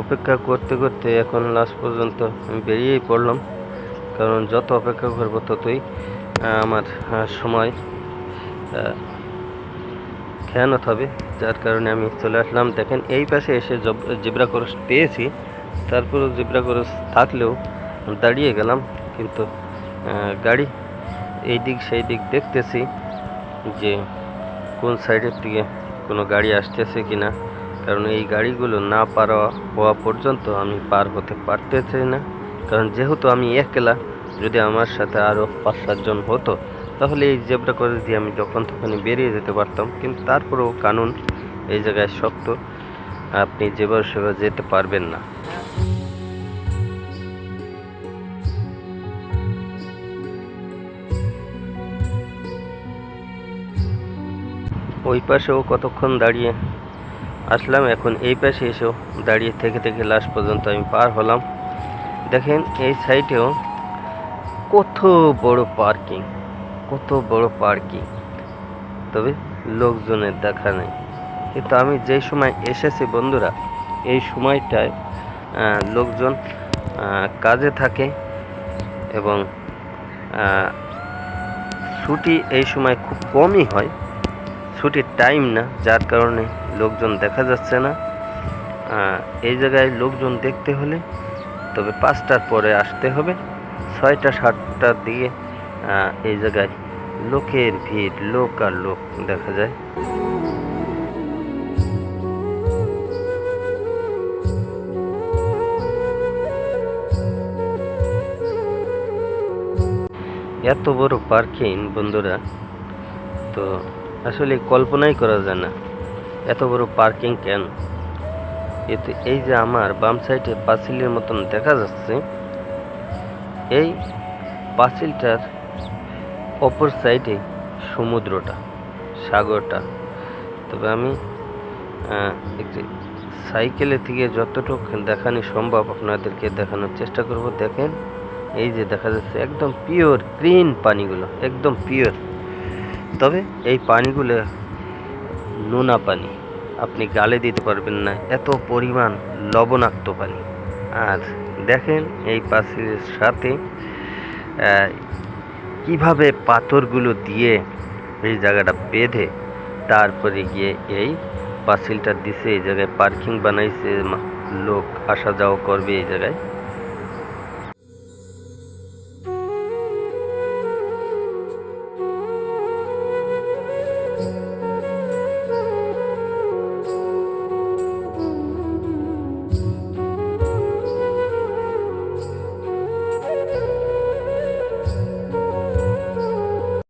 অপেক্ষা করতে করতে এখন লাস্ট পর্যন্ত আমি বেরিয়েই পড়লাম। কারণ যত অপেক্ষা করব ততই আমার সময় খেয়ানত হবে। যার কারণে আমি চলে আসলাম। দেখেন, এই পাশে এসে জেব্রা ক্রস পেয়েছি। তারপরেও জেব্রা ক্রস থাকলেও দাঁড়িয়ে গেলাম। কিন্তু গাড়ি এই দিক সেই দিক দেখতেছি যে কোন সাইডের দিকে কোনো গাড়ি আসতেছে কি না কারণ এই গাড়িগুলো না পার হওয়া পর্যন্ত আমি পার হতে পারতেছি না। কারণ যেহেতু আমি একলা, যদি আমার সাথে আরও পাঁচ সাতজন হতো, তাহলে এই জেব্রা করে দিয়ে আমি যখন তখনই বেরিয়ে যেতে পারতাম। কিন্তু তারপরেও কানুন এই জায়গায় শক্ত, আপনি যেভাবে সেভাবে যেতে পারবেন না। ওই পাশেও কতক্ষণ দাঁড়িয়ে আসলাম, এখন এই পাশে এসেও দাঁড়িয়ে থেকে থেকে লাস্ট পর্যন্ত আমি পার হলাম। দেখেন, এই সাইডেও কত বড় পার্কিং, কত বড় পার্কিং। তবে লোকজনের দেখা নেই। কিন্তু আমি যেই সময় এসেছি বন্ধুরা, এই সময়টায় লোকজন কাজে থাকে এবং ছুটি এই সময় খুব কমই হয়। ছুটির টাইম না, যার কারণে লোকজন দেখা যাচ্ছে না। এই জায়গায় লোকজন দেখতে হলে তবে পাঁচটার পরে আসতে হবে। ছয়টা সাতটার দিকে এই জায়গায় লোকের ভিড়, লোক আর লোক দেখা যায়। এত বড় পার্কিং বন্ধুরা। তো আসলে কল্পনাই করা যায় না। এত বড় পার্কিং কেন? এতে এই যে আমার বাম সাইডে পাঁচিলের মতন দেখা যাচ্ছে, এই পাঁচিলটার অপর সাইডে সমুদ্রটা, সাগরটা। তবে আমি একটি সাইকেলে থেকে যতটুকু দেখানো সম্ভব আপনাদেরকে দেখানোর চেষ্টা করব। দেখেন, এই যে দেখা যাচ্ছে একদম পিওর ক্লিন পানিগুলো, একদম পিওর তবে এই পানিগুলো নোনা পানি। আপনি গালে দিতে পারবেন না। এত পরিমাণ লবণাক্ত পানি। আর দেখেন এই পাশের সাথে কীভাবে পাথরগুলো দিয়ে এই জায়গাটা বেঁধে তারপরে গিয়ে এই পাঁচিলটা দিছে, এই জায়গায় পার্কিং বানাইছে লোক আসা যাওয়া করবে এই জায়গায়।